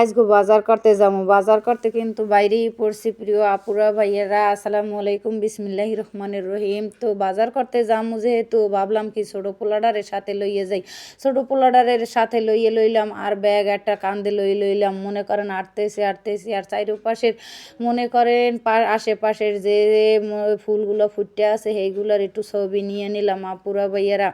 আজকে বাজার করতে যাব বাজার করতে কিন্তু বাইরেই পড়ছি প্রিয় আপুরা, ভাইয়েরা। আসসালামু আলাইকুম, বিসমিল্লাহ রহমানের রহিম। তো বাজার করতে যাব যেহেতু, ভাবলাম কি ছোটো পোলাডারের সাথে লইয়ে যাই। ছোটো পোলাডারের সাথে লইয়ে লইলাম, আর ব্যাগ একটা কান্দে লই লইলাম। মনে করেন আটতেছি আটতেছি, আর চারিপাশের মনে করেন আশেপাশের যে ফুলগুলো ফুটে আছে, সেইগুলোর একটু ছবি নিয়ে নিলাম, আপুরা, ভাইয়েরা।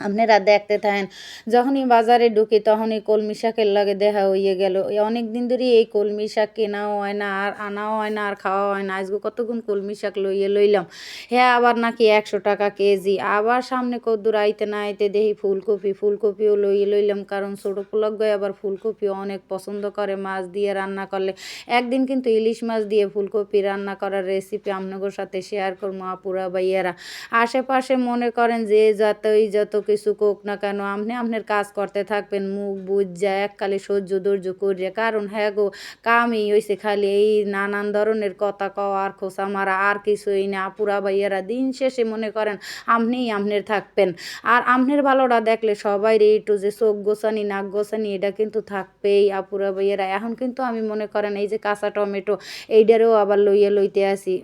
আপনারা দেখতে থাকেন। যখনই বাজারে ঢুকি, তখনই কলমি শাকের লাগে দেখা হইয়ে গেল। অনেক দিন ধরেই এই কলমি শাক কেনাও হয় না, আর আনাও হয় না, আর খাওয়া হয় না। আজকে কতক্ষণ কলমি শাক লইয়ে লইলাম। হ্যাঁ আবার নাকি একশো টাকা কেজি। আবার সামনে কদ্দুর আইতে না আইতে দেখি ফুলকপি, ফুলকপিও লইয়ে লইলাম। কারণ ছোটো পোলক গয়ে আবার ফুলকপিও অনেক পছন্দ করে, মাছ দিয়ে রান্না করলে। একদিন কিন্তু ইলিশ মাছ দিয়ে ফুলকপি রান্না করার রেসিপি আপনাদের সাথে শেয়ার করব আপুরা ভাইয়েরা। আশেপাশে মনে করেন যে যতই যত কিছু কোক না কেন? আপনি আপনার কাজ করতে থাকবেন, মুখ বুঝ যায় এককালে সহ্য ধৈর্য করিয়া। কারণ হ্যাঁ গো, কামই হয়েছে খালি এই নানান ধরনের কথা কওয়া আর খোসা মারা আর কিছুই না। আপুরা ভাইয়ারা দিন শেষে মনে করেন আপনিই আপনার থাকবেন। আর আপনার ভালোটা দেখলে সবাই একটু যে চোখ গোছানি, নাক গোছানি, এটা কিন্তু থাকবেই আপুরা ভাইয়ারা। এখন কিন্তু আমি মনে করেন এই যে কাঁচা টমেটো, এইটারেও আবার লইয়ে লইতে আসি।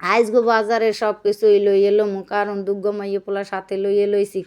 আইসগো বাজারে সব কিছুই লই এলাম কারণ দুগ্গ মাইয়ে পোলা সাথে লইয়ে লইছি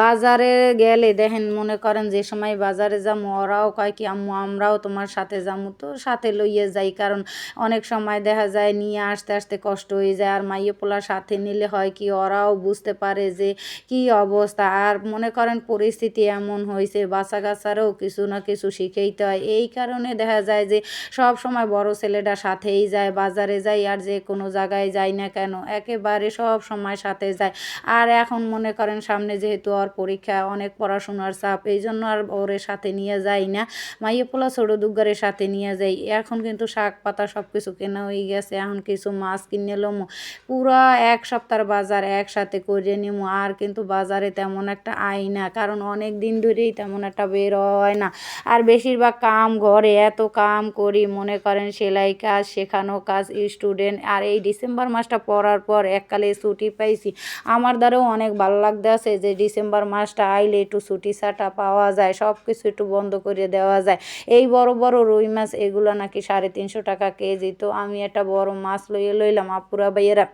বাজারে গেলে দেখেন, মনে করেন যে সময় বাজারে যাব ওরাও কয় কি, আম্মু, আমরাও তোমার সাথে যাব তো, সাথে লইয়ে যাই। কারণ অনেক সময় দেখা যায়, নিয়ে আসতে আসতে কষ্ট হয়ে যায়, আর মাইয়ে পোলা সাথে নিলে হয় কি, ওরাও বুঝতে পারে যে কি অবস্থা। আর মনে করেন, পরিস্থিতি এমন হয়েছে বাচ্চা কাচ্চারও কিছু না কিছু শিখেইতে হয়। এই কারণে দেখা যায় যে সব সময় বড় ছেলেটা সাথেই যায়, বাজারে যায়, আর যে কোনো জায়গায় যায় না কেন, একেবারে সব সময় সাথে যায়। আর এখন মনে করেন সামনে যেহেতু ওর পরীক্ষা, অনেক পড়াশোনার চাপ এই জন্য আর ওরে সাথে নিয়ে যাই না। মাইয়ে পোলা ছোটো দুগ্গারের সাথে নিয়ে যাই। এখন কিন্তু শাক পাতা সব কিছু কেনা হয়ে গেছে, এখন কিছু মাছ কিনে লমো। পুরা এক সপ্তাহ বাজার একসাথে করে নিমো, আর কিন্তু বাজারে তেমন একটা আই না, কারণ অনেক দিন ধরেই তেমন একটা বের হয় না। আর বেশিরভাগ কাম ঘরে, এত কাম করি, মনে করেন সেলাই কাজ শেখানো কাজ, স্টুডেন্ট, আর এই ডিসেম্বর মাসটা পড়ার পর এককালে ছুটি পাইছি। আমার দ্বারাও অনেক ভালো লাগতে আছে যে ডিসেম্বর মাসটা আইলে একটু ছুটি ছাটা পাওয়া যায় সব কিছু একটু বন্ধ করে দেওয়া যায়। এই বড় বড় রুই মাছ, এগুলো নাকি সাড়ে তিনশো টাকা কেজি। তো আমি একটা বড় মাছ লইয়ে লইলাম, আপুরা ভাইয়েরা।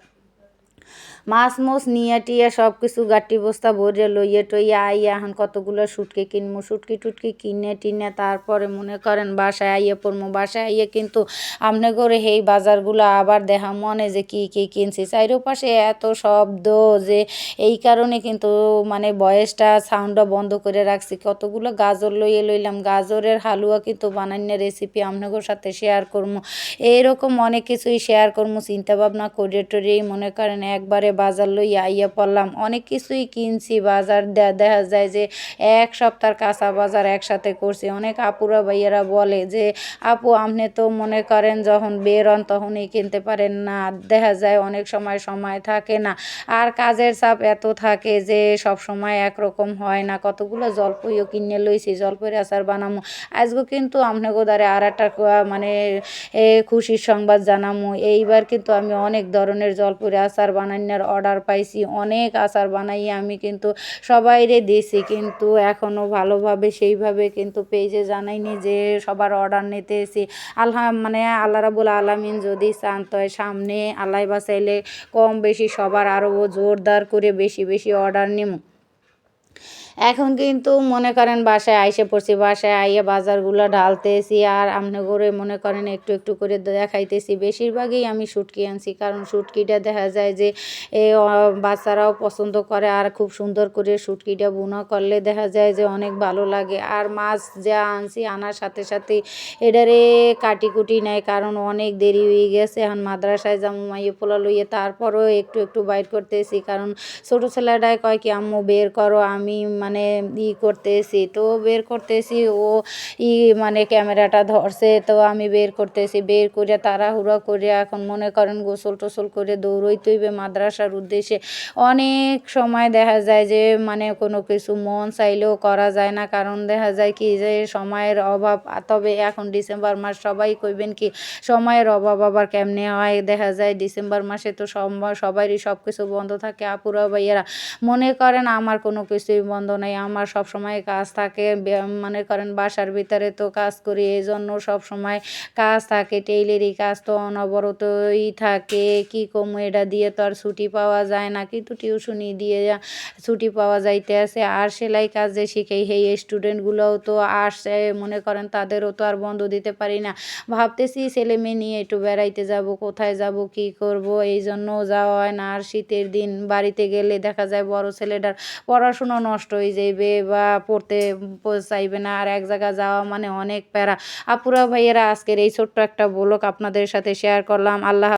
মাছ মোছ নিয়ে টিয়ে সব কিছু গাটি বস্তা ভরে লইয়ে টইয়ে আইয়া এখন কতগুলো সুটকি কিনবো সুটকি টুটকি কিনে টিনে তারপরে মনে করেন বাসায় আইয়ে পড়ব বাসায় আইয়ে কিন্তু আপনি করে এই বাজারগুলো আবার দেখা মনে যে কি কি কিনছি। চারিপাশে এত শব্দ যে এই কারণে কিন্তু মানে বয়সটা সাউন্ডটা বন্ধ করে রাখছি। কতগুলো গাজর লইয়ে লইলাম। গাজরের হালুয়া কিন্তু বানান্য রেসিপি আপনাদের সাথে শেয়ার করব এইরকম অনেক কিছুই শেয়ার করব চিন্তা ভাবনা করে টরেই মনে করেন একবারে বাজার লইয়া আইয়া পড়লাম। অনেক কিছুই কিনছি, বাজার দেখা যায় যে এক সপ্তাহ কাঁচা বাজার একসাথে করছি। অনেক আপুরা ভাইয়েরা বলে যে, আপু, আপনি তো মনে করেন যখন বের হন তখনই কিনতে পারেন না। দেখা যায় অনেক সময় সময় থাকে না। আর কাজের চাপ এত থাকে যে সব সময় একরকম হয় না। কতগুলো জলপইও কিনে লইছি, জলপইয়ের আচার বানামো। আজকে কিন্তু আপনাকে দ্বারা আর একটা মানে খুশির সংবাদ জানামো। এইবার কিন্তু আমি অনেক ধরনের জলপুরি আচার বানানোর অর্ডার পাইছি, অনেক আচার বানাই আমি কিন্তু সবাইরে দিয়েছি কিন্তু এখনও ভালোভাবে সেইভাবে কিন্তু পেজে জানাইনি যে সবার অর্ডার নিতে এসি আল্লাহ মানে আল্লাহ রাবুল আলমিন যদি চান তো সামনে আল্লাহ বাসাইলে কম বেশি সবার আরও জোরদার করে বেশি বেশি অর্ডার নিমু। এখন কিন্তু মনে করেন বাসায় আইসে পড়ছি, বাসায় আইয়ে বাজারগুলো ঢালতেছি আর আপনি করে মনে করেন একটু একটু করে দেখাইতেছি। বেশিরভাগই আমি শুটকি আনছি, কারণ শুটকিটা দেখা যায় যে বাচ্চারাও পছন্দ করে আর খুব সুন্দর করে শুটকিটা বুনা করলে দেখা যায় যে অনেক ভালো লাগে। আর মাছ যা আনছি আনার সাথে সাথে এটারে কাটি কুটি নেয়, কারণ অনেক দেরি হয়ে গেছে। এখন মাদ্রাসায় যাব, মাইয়ে পোলা লইয়ে তারপরও একটু একটু বাইর করতেছি, কারণ ছোটো ছেলেটাই কয় কি, আম্মু বের করো, আমি মানে ই করতেছি, তো বের করতেছি, ও ই মানে ক্যামেরাটা ধরছে, তো আমি বের করতেছি, বের করে তাড়াহুড়ো করে এখন মনে করেন গোসল টোসল করে দৌড়ইতে হইবে মাদ্রাসার উদ্দেশ্যে। অনেক সময় দেখা যায় যে মানে কোনো কিছু মন চাইলেও করা যায় না, কারণ দেখা যায় কি যে সময়ের অভাব, তবে এখন ডিসেম্বর মাস সবাই কইবেন কি সময়ের অভাব আবার কেমনে হয়? দেখা যায় ডিসেম্বর মাসে তো সব সবারই সব কিছু বন্ধ থাকে। আপুরা ভাইয়েরা, মনে করেন আমার কোনো কিছুই বন্ধ নেই আমার সব সময় কাজ থাকে মনে করেন বাসার ভিতরে তো কাজ করি এই জন্য সব সময় কাজ থাকে টেইলারি কাজ তো অনবরতই থাকে, কি কম এটা দিয়ে তো আর ছুটি পাওয়া যায় না, কিন্তু টিউশনি দিয়ে ছুটি পাওয়া যাইতে আছে, আর সেলাই কাজ যে শিখে সেই স্টুডেন্টগুলোও তো আসছে, মনে করেন তাদেরও তো আর বন্ধ দিতে পারি না, ভাবতেছি ছেলে মেয়ে নিয়ে একটু বেড়াইতে যাব, কোথায় যাব, কি করব এই জন্য যাওয়া হয় না, আর শীতের দিন বাড়িতে গেলে দেখা যায় বড় ছেলেটার পড়াশুনো নষ্ট হয়ে যাইবে বা পড়তে চাইবে না। আর এক জায়গায় যাওয়া মানে অনেক প্যারা। আপুরা ভাইয়েরা, আজকের এই ছোট্ট একটা ব্লগ আপনাদের সাথে শেয়ার করলাম। আল্লাহ